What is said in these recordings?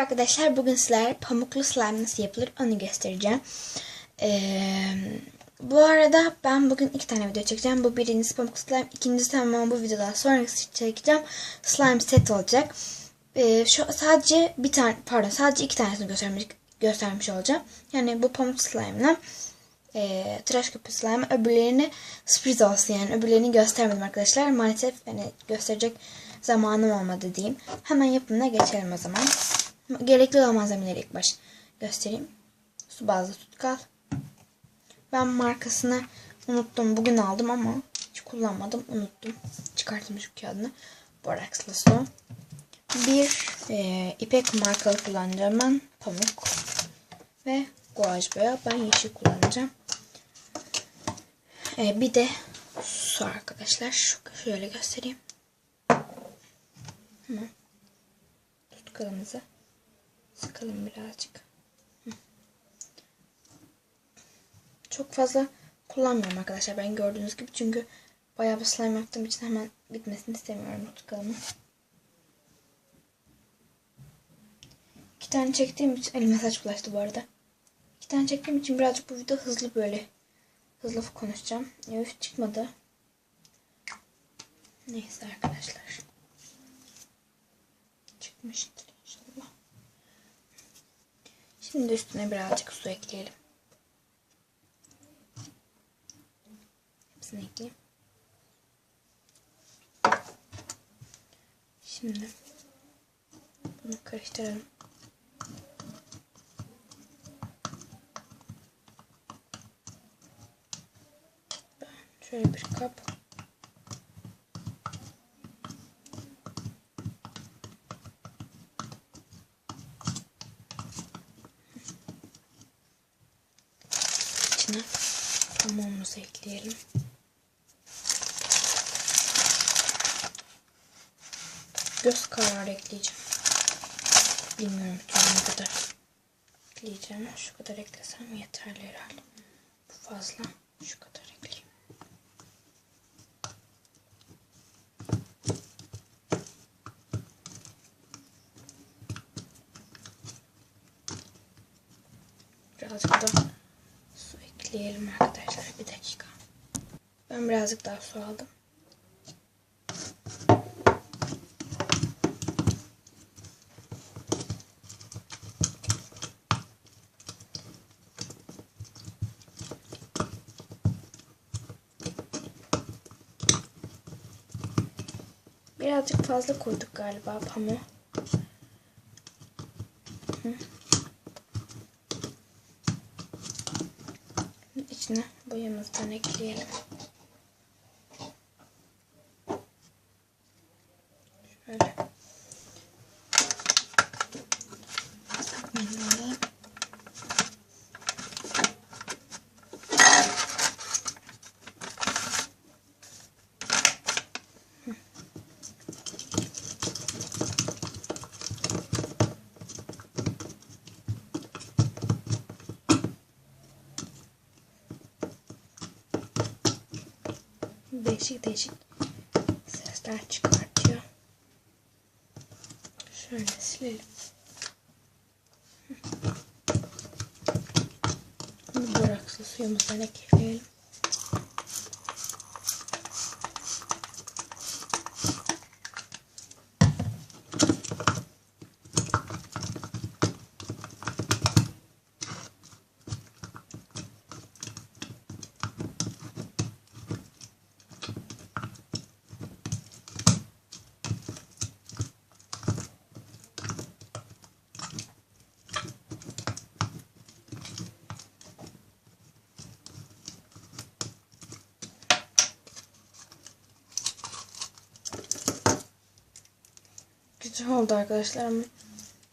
arkadaşlar bugün sizlere pamuklu slime nasıl yapılır onu göstereceğim. Ee, bu arada ben bugün iki tane video çekeceğim. Bu birincisi pamuklu slime, ikincisi hemen bu videodan sonrası çekeceğim. Slime set olacak. Ee, şu sadece bir tane pardon sadece iki tanesini göstermiş, göstermiş olacağım. Yani bu pamuk slime'la e, tıraş köpüğü slime öbürlerini sürpriz olsun yani öbürlerini göstermedim arkadaşlar. Maalesef yani gösterecek zamanım olmadı diyeyim. Hemen yapımına geçelim o zaman. Gerekli olan malzemeleri ilk baş göstereyim. Su bazlı tutkal. Ben markasını unuttum. Bugün aldım ama hiç kullanmadım. Unuttum. Çıkartmış şu kağıdını. Boraxlı su. Bir e, ipek markalı kullanacağım ben. Pamuk. Ve guaj boya. Ben yeşil kullanacağım. E, bir de su arkadaşlar. Şöyle göstereyim. Tamam. Tutkalımızı sıkalım birazcık. Çok fazla kullanmıyorum arkadaşlar. Ben gördüğünüz gibi çünkü bayağı bir slime yaptığım için hemen bitmesini istemiyorum tutkalımı. İki tane çektiğim için elime saç bulaştı bu arada. İki tane çektiğim için birazcık bu video hızlı böyle hızlı konuşacağım. Üf çıkmadı. Neyse arkadaşlar. Çıkmıştır. Şimdi üstüne birazcık su ekleyelim. Hepsini ekleyeyim. Şimdi bunu karıştıralım. Şöyle bir kap. İçine pamuğumuzu ekleyelim. Göz kararı ekleyeceğim. Bilmiyorum ne kadar ekleyeceğim. Şu kadar eklesem yeterli herhalde. Bu fazla. Şu kadar ekleyeyim. Birazcık da su ekleyelim arkadaşlar. Bir dakika. Ben birazcık daha su aldım. Birazcık fazla koyduk galiba pamuğu. Hı. İçine boyamızdan ekleyelim. Şöyle. Değişik değişik sesler çıkartıyor. Şöyle silelim. Şimdi borakslı suyumuzdan ekleyelim. Güzel oldu arkadaşlar ama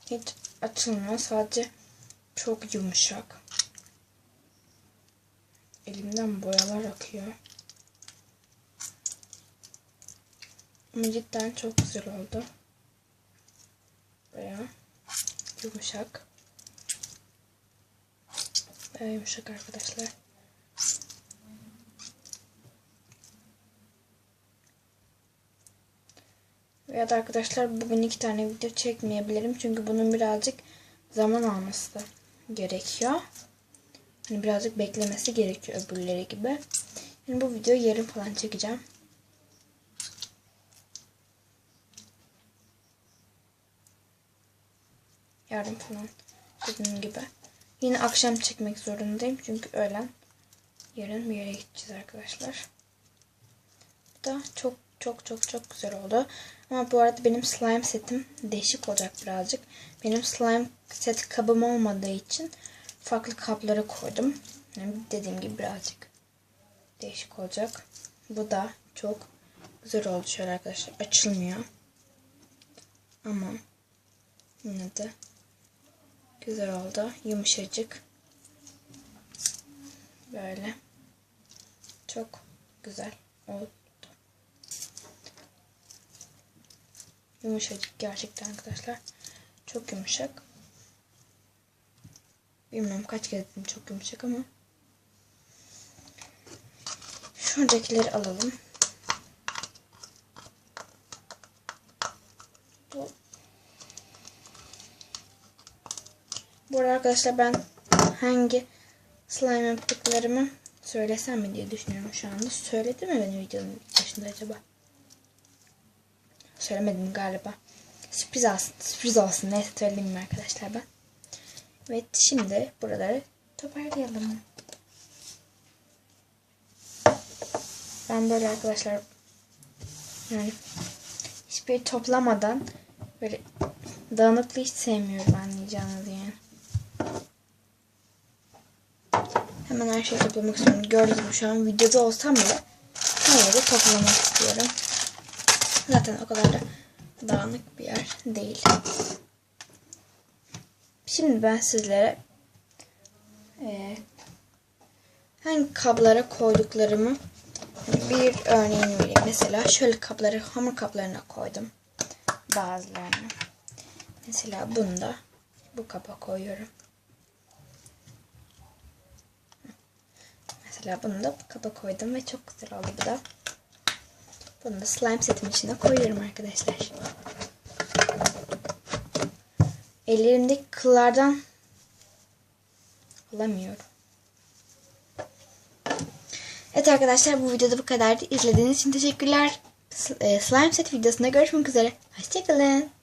hiç açılmıyor. Sadece çok yumuşak. Elimden boyalar akıyor. Ama cidden çok güzel oldu. Baya yumuşak. Baya yumuşak arkadaşlar. Ya da arkadaşlar bugün iki tane video çekmeyebilirim. Çünkü bunun birazcık zaman alması gerekiyor. Hani birazcık beklemesi gerekiyor öbürleri gibi. Yani bu videoyu yarın falan çekeceğim. Yarın falan dediğim gibi. Yine akşam çekmek zorundayım. Çünkü öğlen yarın bir yere gideceğiz arkadaşlar. Bu da çok çok çok çok güzel oldu. Ama bu arada benim slime setim değişik olacak birazcık. Benim slime set kabım olmadığı için farklı kaplara koydum. Yani dediğim gibi birazcık değişik olacak. Bu da çok güzel oldu şöyle arkadaşlar. Açılmıyor. Ama yine de güzel oldu. Yumuşacık. Böyle. Çok güzel oldu. Yumuşacık gerçekten arkadaşlar. Çok yumuşak. Bilmiyorum kaç kere dedim çok yumuşak ama. Şuradakileri alalım. Bu. Bu arada arkadaşlar ben hangi slime yaptıklarımı söylesem mi diye düşünüyorum şu anda. Söyledim mi benim videonun başında acaba? Söylemedim galiba. Sürpriz olsun. Sürpriz olsun. Neyse söyleyeyim arkadaşlar ben. Evet şimdi buraları toparlayalım. Ben böyle arkadaşlar yani hiçbir toplamadan böyle dağınıklığı hiç sevmiyorum anlayacağınız yani. Hemen her şeyi toplamak istiyorum. Gördüğünüz gibi şu an videoda olsam bile her yeri toplamak istiyorum. Zaten o kadar da dağınık bir yer değil. Şimdi ben sizlere e, hangi kablara koyduklarımı bir örneğini vereyim. Mesela şöyle kapları hamur kaplarına koydum. Bazılarını. Mesela bunu da bu kaba koyuyorum. Mesela bunu da bu kaba koydum ve çok güzel oldu bu da. Bunu da slime setim içine koyuyorum arkadaşlar. Ellerimdeki kıllardan alamıyorum. Evet arkadaşlar bu videoda bu kadardı. İzlediğiniz için teşekkürler. Slime set videosunda görüşmek üzere. Hoşçakalın.